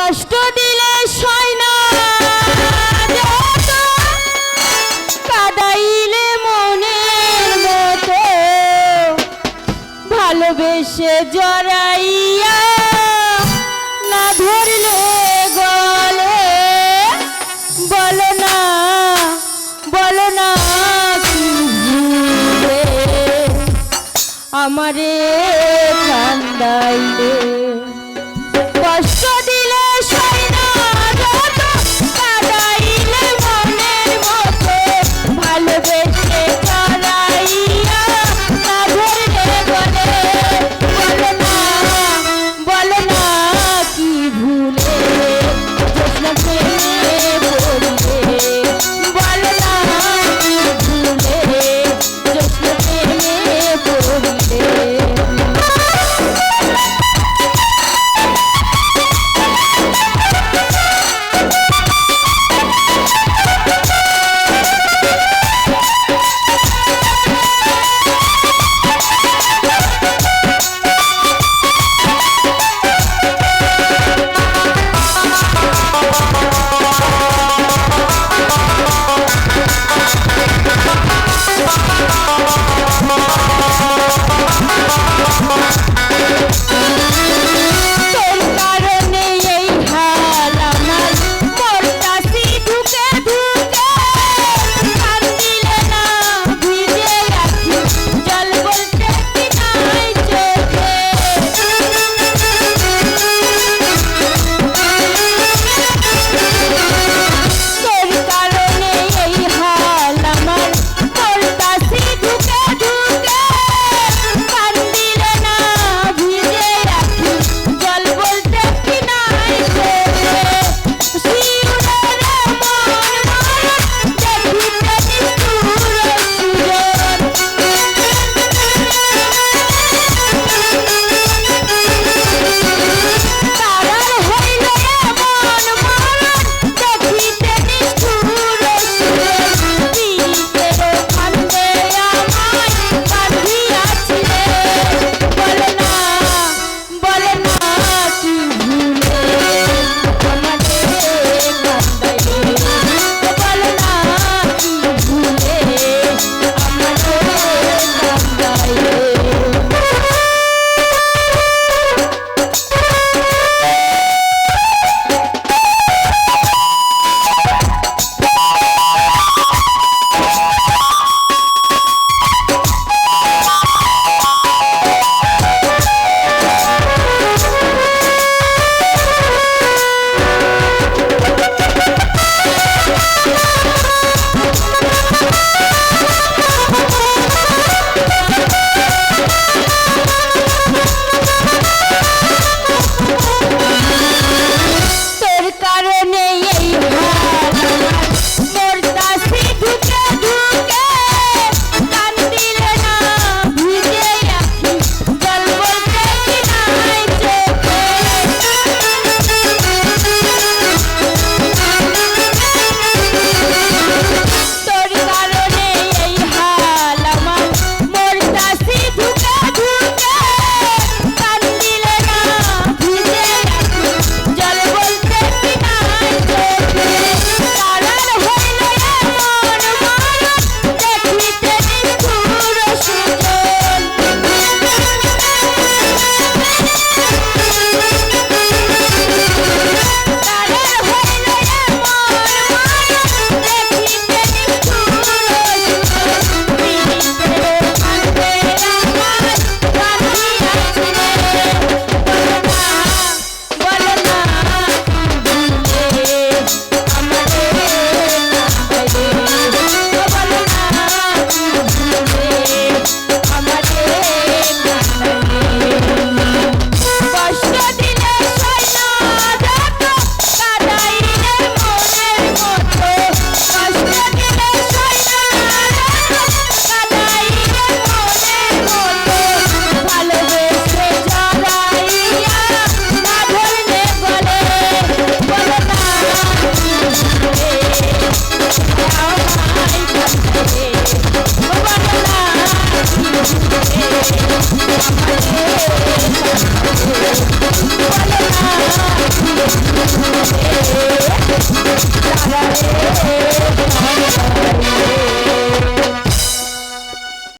কষ্ট দিলে সয় না। কাদাইলে মনের মতো, ভালোবেসে জড়াইয়া না ধরলে গলে। বলো না বলো না আমারে কান্দাইলে।